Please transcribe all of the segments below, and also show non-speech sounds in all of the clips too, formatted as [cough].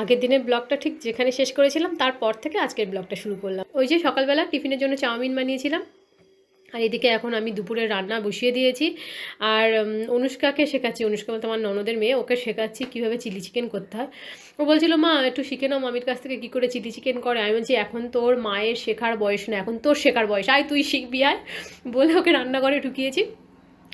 আগের দিনের ব্লগটা ঠিক যেখানে শেষ করেছিলাম, তারপর থেকে আজকের ব্লগটা শুরু করলাম। ওই যে সকালবেলা টিফিনের জন্য চাউমিন বানিয়েছিলাম, আর এদিকে এখন আমি দুপুরে রান্না বসিয়ে দিয়েছি। আর অনুষ্কাকে শেখাচ্ছি, অনুষ্কা বলতে আমার ননদের মেয়ে, ওকে শেখাচ্ছি কীভাবে চিলি চিকেন করতে হয়। ও বলছিল, মা, একটু শিখে নাও মামির কাছ থেকে কী করে চিলি চিকেন করে। আমি বলছি, এখন তোর মায়ের শেখার বয়স না, এখন তোর শেখার বয়স, আয় তুই শিখবি, আয়। বলে ওকে রান্নাঘরে ঢুকিয়েছি।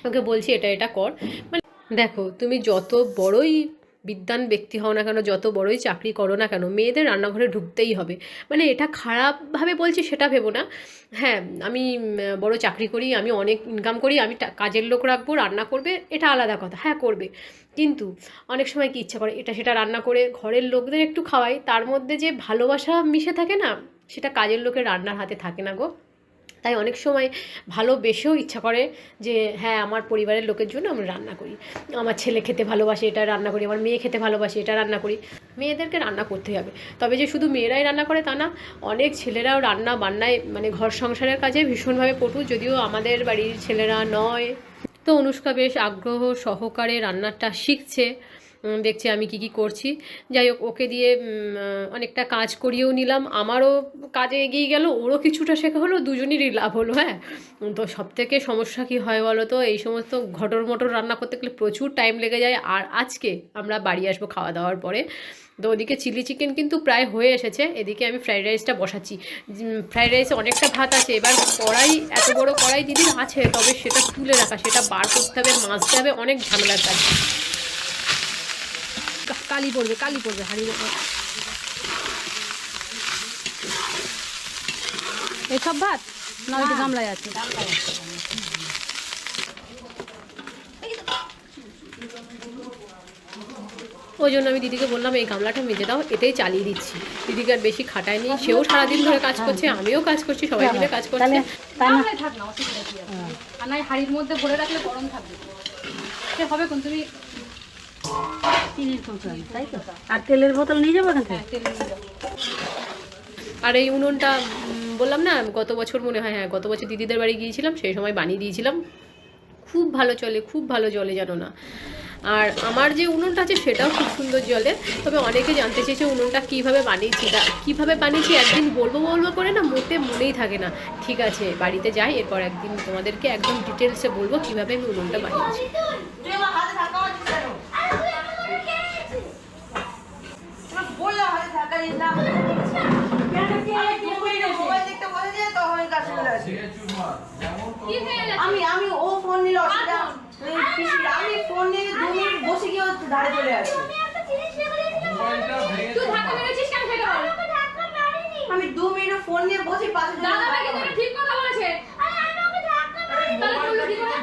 ওকে বলছি, এটা এটা কর। মানে দেখো, তুমি যত বড়ই বিদ্যান ব্যক্তি হও না কেন, যত বড়ই চাকরি করো না কেন, মেয়েদের রান্নাঘরে ঢুকতেই হবে। মানে এটা খারাপভাবে বলছি সেটা ভেবো না। হ্যাঁ আমি বড় চাকরি করি, আমি অনেক ইনকাম করি, আমি কাজের লোক রাখব, রান্না করবে, এটা আলাদা কথা। হ্যাঁ করবে। কিন্তু অনেক সময় কি ইচ্ছা করে, এটা সেটা রান্না করে, ঘরের লোকদের একটু খাওয়াই, তার মধ্যে যে ভালোবাসা মিশে থাকে না, সেটা কাজের লোকের রান্নার হাতে থাকে না গো। তাই অনেক সময় ভালোবেসেও ইচ্ছা করে যে হ্যাঁ আমার পরিবারের লোকের জন্য আমি রান্না করি। আমার ছেলে খেতে ভালোবাসে, এটা রান্না করি। আমার মেয়ে খেতে ভালোবাসে, এটা রান্না করি। মেয়েদেরকে রান্না করতেই হবে। তবে যে শুধু মেয়েরাই রান্না করে তা না, অনেক ছেলেরাও রান্না বান্নায় মানে ঘর সংসারের কাজে ভীষণভাবে পটু, যদিও আমাদের বাড়ির ছেলেরা নয়। তো অনুষ্কা বেশ আগ্রহ সহকারে রান্নাটা শিখছে। দেখছে আমি কি কি করছি। যাই হোক, ওকে দিয়ে অনেকটা কাজ করিয়েও নিলাম। আমারও কাজে এগিয়ে গেল, ওরও কিছুটা শেখা হলো, দুজনেরই লাভ হলো হ্যাঁ। তো সব থেকে সমস্যা কি হয় বলো তো? এই সমস্ত ঘটর মটর রান্না করতে গেলে প্রচুর টাইম লেগে যায়। আর আজকে আমরা বাড়ি আসব খাওয়া দাওয়ার পরে। তো ওদিকে চিলি চিকেন কিন্তু প্রায় হয়ে এসেছে। এদিকে আমি ফ্রাইড রাইসটা বসাচ্ছি। ফ্রাইড রাইসে অনেকটা ভাত আছে। এবার কড়াই, এত বড় কড়াই দিদির আছে, তবে সেটা তুলে রাখা, সেটা বার করতে হবে, মাজতে হবে, অনেক ঝামেলার কাজ। কালি পড়বে কালি পড়বে হাড়ির ওপর এই সব ভাত? না ওই গামলায় আছে। ওই জন্য আমি দিদিকে বললাম এই গামলাটা মেজে দাও এতেই চালিয়ে দিচ্ছি। দিদিকে আর বেশি খাটায়নি সেও সারাদিন ধরে কাজ করছে আমিও কাজ করছি সবাই মিলে কাজ করছে। না গামলায় থাক না অসুবিধা কি আছে? আর হাড়ির মধ্যে ভরে রাখলে গরম থাকবে। সে হবে কোন তুমি তাই তো আর তেলের বোতল নিয়ে যাব আর এই উনুনটা বললাম না, গত বছর মনে হয় হ্যাঁ গত বছর দিদিদের বাড়ি গিয়েছিলাম, সেই সময় বানিয়ে দিয়েছিলাম। খুব ভালো চলে, খুব ভালো জলে জানো না। আর আমার যে উনুনটা আছে, সেটাও খুব সুন্দর জলে। তবে অনেকে জানতে চেয়েছে উনুনটা কীভাবে বানিয়েছি তা কীভাবে বানিয়েছি, একদিন বলব বলব করে না, মোটে মনেই থাকে না। ঠিক আছে, বাড়িতে যাই, এরপর একদিন তোমাদেরকে একদম ডিটেলসে বলব কীভাবে আমি উনুনটা বানিয়েছি। আমি আমি ও ফোন নিল অসুবিধা আমি ফোন নিয়ে দু মিনিট বসে গিয়ে ধারে চলে আসি। তুই ধাক্কা মেরেছিস কেন সেটা বল। আমি দু মিনিট ফোন নিয়ে বসে পাশে দাদা ভাই। কিন্তু ঠিক কথা বলেছে। তাহলে বলল কি করে?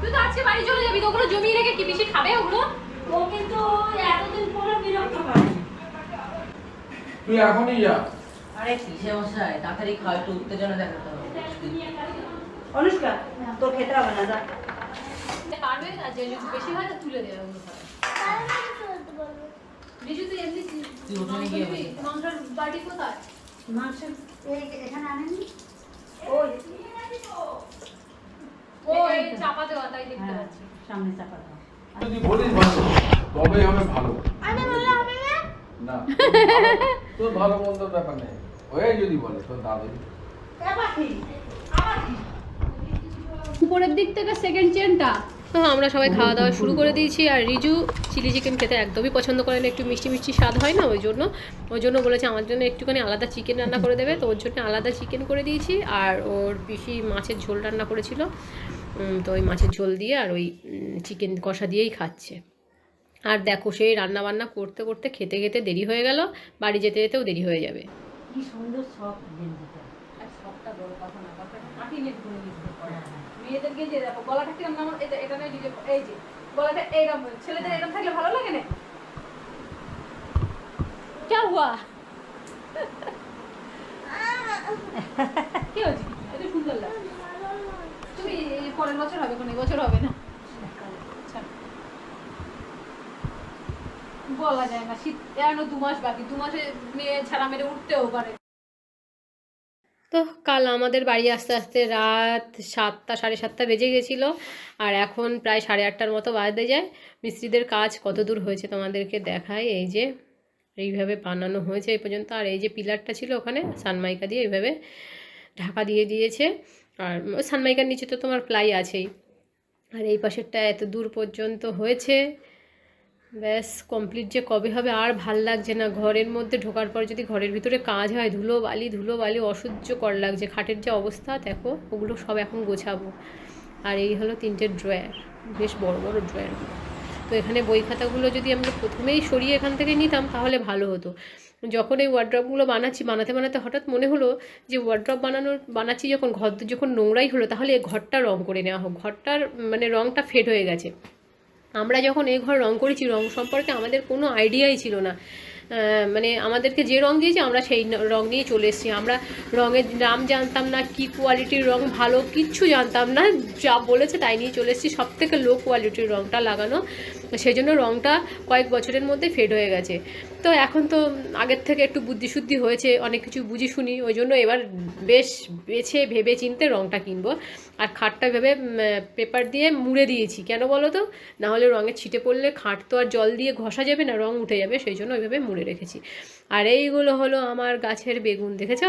তুই তো আজকে বাড়ি চলে যাবি তো ওগুলো জমিয়ে রেখে কি বেশি খাবে ওগুলো? ও কিন্তু এতদিন পরে বিরক্ত করে তুই এখনই যা। আরে কিসে মশাই? তাড়াতাড়ি খাও একটু উত্তেজনা দেখাতে হবে। অনুষ্কা তোর খেতে হবে না যা। পারবে না যে বেশি হয় তো তুলে দেবে অন্য খাবার। তুই এমনি তুই ওখানে গিয়ে মাংসের বাটি কোথায়? মাংসের এখানে আনেননি? ও এই চাপা দেওয়া তাই দেখতে হ্যাঁ পাচ্ছি। সামনে চাপা দাও যদি বলিস ভালো তবে হবে ভালো। না। [laughs] তোর ভালো মন্দ ব্যাপার নেই। যদি বলে তোর দাদু। উপরের দিক থেকে সেকেন্ড চেনটা তো আমরা সবাই খাওয়া দাওয়া শুরু করে দিয়েছি। আর রিজু চিলি চিকেন খেতে একদমই পছন্দ করে না। একটু মিষ্টি মিষ্টি স্বাদ হয় না ওই জন্য। ওই জন্য বলেছে আমার জন্য একটুখানি আলাদা চিকেন রান্না করে দেবে। তো ওর জন্য আলাদা চিকেন করে দিয়েছি। আর ওর পিসি মাছের ঝোল রান্না করেছিল। তো ওই মাছের ঝোল দিয়ে আর ওই চিকেন কষা দিয়েই খাচ্ছে। আর দেখো সেই রান্না বান্না করতে করতে খেতে খেতে দেরি হয়ে গেল বাড়ি যেতে যেতেও দেরি হয়ে যাবে কি সুন্দর সব গেঞ্জিটা আর সবটা বড় কথা না কথা মাটি নেট করে নিতে মেয়েদেরকে যে দেখো গলাটা কিরম নাম এটা এটা নয় ডিজে এই যে গলাটা এইরকম ছেলেদের এরকম থাকলে ভালো লাগে না क्या हुआ কি হয়েছে এটা সুন্দর লাগে তুমি এই পরের বছর হবে কোন বছর হবে না বলা যায় না। শীত এখনও দু মাস বাকি। দু মাসে মেয়ে ছাড়া মেরে উঠতেও পারে। তো কাল আমাদের বাড়ি আসতে আসতে রাত সাতটা, সাড়ে সাতটা বেজে গেছিল। আর এখন প্রায় সাড়ে আটটার মতো বাজতে যায়। মিস্ত্রিদের কাজ কত দূর হয়েছে তোমাদেরকে দেখায় এই যে, এইভাবে বানানো হয়েছে এই পর্যন্ত। আর এই যে পিলারটা ছিল ওখানে, সানমাইকা দিয়ে এইভাবে ঢাকা দিয়ে দিয়েছে। আর সানমাইকার নিচে তো তোমার প্লাই আছেই। আর এই পাশেরটা এত দূর পর্যন্ত হয়েছে। ব্যাস কমপ্লিট যে কবে হবে আর ভালো লাগছে না। ঘরের মধ্যে ঢোকার পর যদি ঘরের ভিতরে কাজ হয় ধুলো বালি ধুলো বালি অসহ্যকর লাগছে। খাটের যে অবস্থা, দেখো, ওগুলো সব এখন গোছাবো। আর এই হলো তিনটে ড্রয়ার বেশ বড় বড় ড্রয়ারগুলো তো এখানে বই খাতাগুলো যদি আমরা প্রথমেই সরিয়ে এখান থেকে নিতাম, তাহলে ভালো হতো। যখন এই ওয়ার্ড্রপগুলো বানাচ্ছি, বানাতে বানাতে হঠাৎ মনে হলো যে ওয়ার্ড্রপ বানানোর, বানাচ্ছি যখন ঘর, যখন নোংরাই হলো, তাহলে এই ঘরটা রং করে নেওয়া হোক। ঘরটার মানে রংটা ফেড হয়ে গেছে। আমরা যখন এই ঘর রং করেছি, রং সম্পর্কে আমাদের কোনো আইডিয়াই ছিল না। মানে আমাদেরকে যে রং দিয়েছে, আমরা সেই রং নিয়ে চলে এসেছি। আমরা রঙের নাম জানতাম না, কি কোয়ালিটির রং ভালো, কিচ্ছু জানতাম না। যা বলেছে তাই নিয়ে চলে এসেছি। সব থেকে লো কোয়ালিটির রংটা লাগানো, সেজন্য রংটা কয়েক বছরের মধ্যে ফেড হয়ে গেছে। তো এখন তো আগের থেকে একটু বুদ্ধিশুদ্ধি হয়েছে, অনেক কিছু বুঝি শুনি, ওই জন্য এবার বেশ বেছে ভেবে চিনতে রংটা কিনবো। আর খাটটা ভেবে পেপার দিয়ে মুড়ে দিয়েছি। কেন বলো তো? নাহলে রঙে ছিটে পড়লে খাট তো আর জল দিয়ে ঘষা যাবে না রঙ উঠে যাবে, সেই জন্য ওইভাবে মুড়ে রেখেছি। আর এইগুলো হলো আমার গাছের বেগুন, দেখেছ?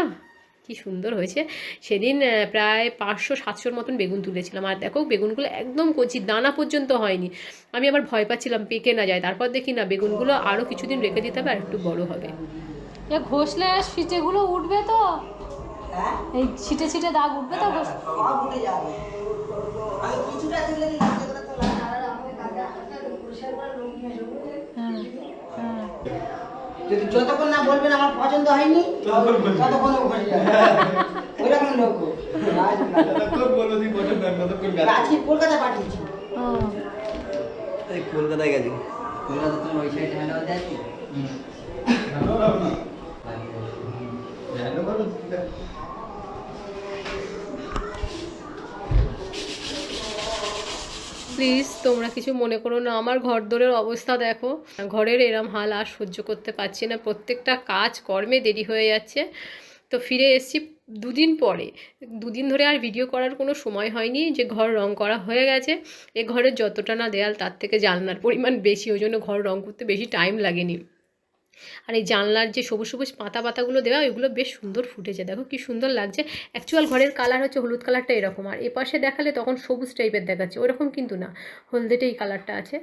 কি সুন্দর হয়েছে। সেদিন প্রায় পাঁচশো সাতশোর মতন বেগুন তুলেছিলাম। আর দেখো বেগুনগুলো একদম কচি দানা পর্যন্ত হয়নি। আমি আবার ভয় পাচ্ছিলাম পেকে না যায়। তারপর দেখি না বেগুনগুলো আরও কিছুদিন রেখে দিতে হবে আর একটু বড় হবে। ঘষলে সিটেগুলো উঠবে তো? এই ছিটে ছিটে দাগ উঠবে তো? কিছুটা তুলে দিই সেগুলো তো হ্যাঁ হ্যাঁ যদি যতক্ষণ না বলবেন আমার পছন্দ হয়নি ততক্ষণ যাবে। ওইরকম লোক আজকে কলকাতা পাঠিয়েছি। কলকাতায় গেছি। কলকাতা তুমি ওই সাইডে হ্যান্ড প্লিজ তোমরা কিছু মনে করো না। আমার ঘর দরের অবস্থা দেখো। ঘরের এরম হাল আর সহ্য করতে পারছি না। প্রত্যেকটা কাজ কর্মে দেরি হয়ে যাচ্ছে। তো ফিরে এসেছি দুদিন পরে। দুদিন ধরে আর ভিডিও করার কোনো সময় হয়নি যে ঘর রং করা হয়ে গেছে। এ ঘরের যতটা না দেয়াল তার থেকে জানলার পরিমাণ বেশি। ওই জন্য ঘর রং করতে বেশি টাইম লাগেনি। আর এই জানলার যে সবুজ সবুজ পাতা পাতাগুলো দেওয়া, ওইগুলো বেশ সুন্দর ফুটেছে। দেখো কি সুন্দর লাগছে। অ্যাকচুয়াল ঘরের কালার হচ্ছে হলুদ কালারটা এরকম। আর এপাশে দেখালে তখন সবুজ টাইপের দেখাচ্ছে। ওরকম কিন্তু না। হলদেটে এই কালারটা আছে।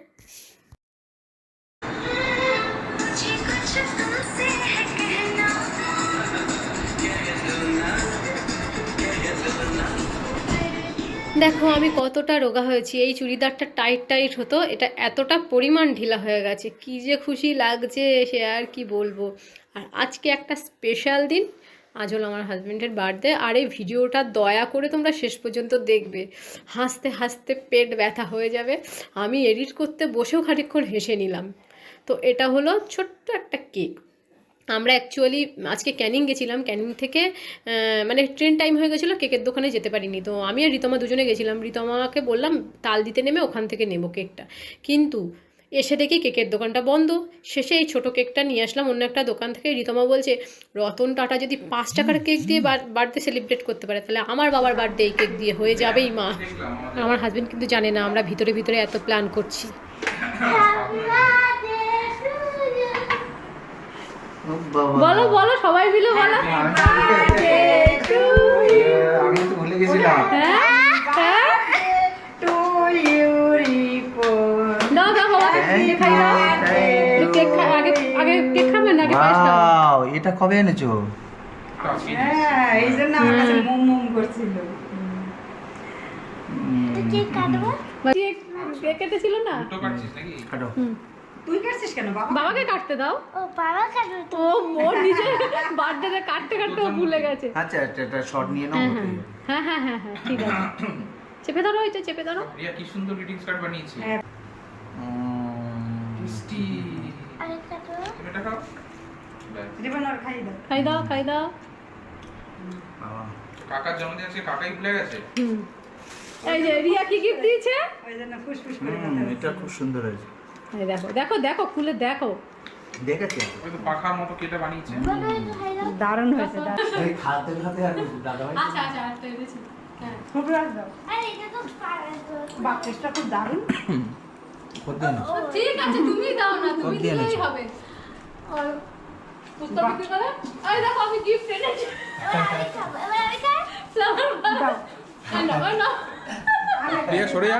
দেখো, আমি কতটা রোগা হয়েছি। এই চুড়িদারটা টাইট টাইট হতো, এটা এতটা পরিমাণ ঢিলা হয়ে গেছে। কি যে খুশি লাগছে, সে আর কি বলব। আর আজকে একটা স্পেশাল দিন। আজ হলো আমার হাজব্যান্ডের বার্থডে আর এই ভিডিওটা দয়া করে তোমরা শেষ পর্যন্ত দেখবে। হাসতে হাসতে পেট ব্যথা হয়ে যাবে। আমি এডিট করতে বসেও খানিকক্ষণ হেসে নিলাম। তো এটা হলো ছোট্ট একটা কেক আমরা অ্যাকচুয়ালি আজকে ক্যানিং গেছিলাম, ক্যানিং থেকে মানে ট্রেন টাইম হয়ে গেছিল কেকের দোকানে যেতে পারিনি। তো আমি আর রিতমা দুজনে গেছিলাম। রিতমাকে বললাম, তাল দিতে নেমে ওখান থেকে নেব কেকটা কিন্তু এসে দেখি কেকের দোকানটা বন্ধ। শেষে এই ছোটো কেকটা নিয়ে আসলাম অন্য একটা দোকান থেকে। রিতমা বলছে, রতন টাটা, যদি পাঁচ টাকার কেক দিয়ে বার্থডে সেলিব্রেট করতে পারে, তাহলে আমার বাবার বার্থডে এই কেক দিয়ে হয়ে যাবেই মা। আমার হাজবেন্ড কিন্তু জানে না, আমরা ভিতরে ভিতরে এত প্ল্যান করছি বলো বলো সবাই মিলে বলো। আমি তো ভুলে গেছিলাম। হ্যাঁ হ্যাঁ। এটা কবে এনেছো? কেক কেক কেটেছিল না? কাটো। তুই কাটছিস কেন? বাবা বাবাকে কাটতে দাও। ও বাবা কাটবে। তো ও মোর নিজে বার্থডে কাটতে কাটতে ভুলে গেছে। আচ্ছা একটা একটা শর্ট নিয়ে নাও হ্যাঁ হ্যাঁ হ্যাঁ হ্যাঁ হ্যাঁ ঠিক আছে। [coughs] চেপে ধরো ওইটা চেপে ধরো। রিয়া কি সুন্দর গ্রিটিংস কার্ড বানিয়েছে। মিষ্টি। আরেকটা তো। এটা খাও। খাই দাও। খাই দাও কাকার জন্মদিন কাকাই ভুলে গেছে? হুম। এই যে রিয়া কি গিফট দিয়েছে? এটা খুব সুন্দর হয়েছে। এই দেখো দেখো দেখো খুলে দেখো। দেখেছি? ওই তো পাখার মতো কেটে বানিয়েছে। বাবা একটু খাই দাও দারুণ হয়েছে দারুণ। এই খাতে খাতে আর দাদা ভাই আচ্ছা আচ্ছা আরেকটা এনেছি হ্যাঁ। খুব দাও। আরে এটা তো পারে তো খুব দারুণ। ঠিক আছে তুমি দাও না তুমি দিলেই হবে। আর পুস্তক বিক্রি করে? এই দেখো আমি গিফট এনেছি। এবার খাব এবার আমি ফ্লাওয়ার দাও এই নাও এই নাও। দিয়ে সরে যা।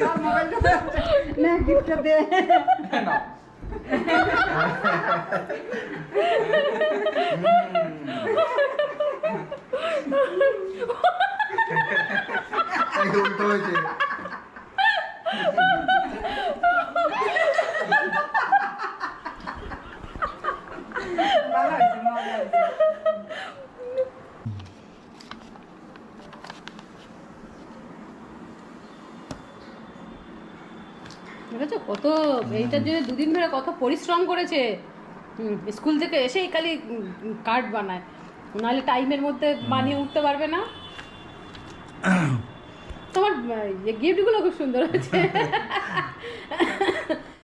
তার মোবাইলটা না গিফটটা দে না দেখেছ কত এইটার জন্য দুদিন ধরে কত পরিশ্রম করেছে। স্কুল থেকে এসেই খালি কার্ড বানায়। নাহলে টাইমের মধ্যে বানিয়ে উঠতে পারবে না। তোমার গিফটগুলো খুব সুন্দর হয়েছে। [laughs]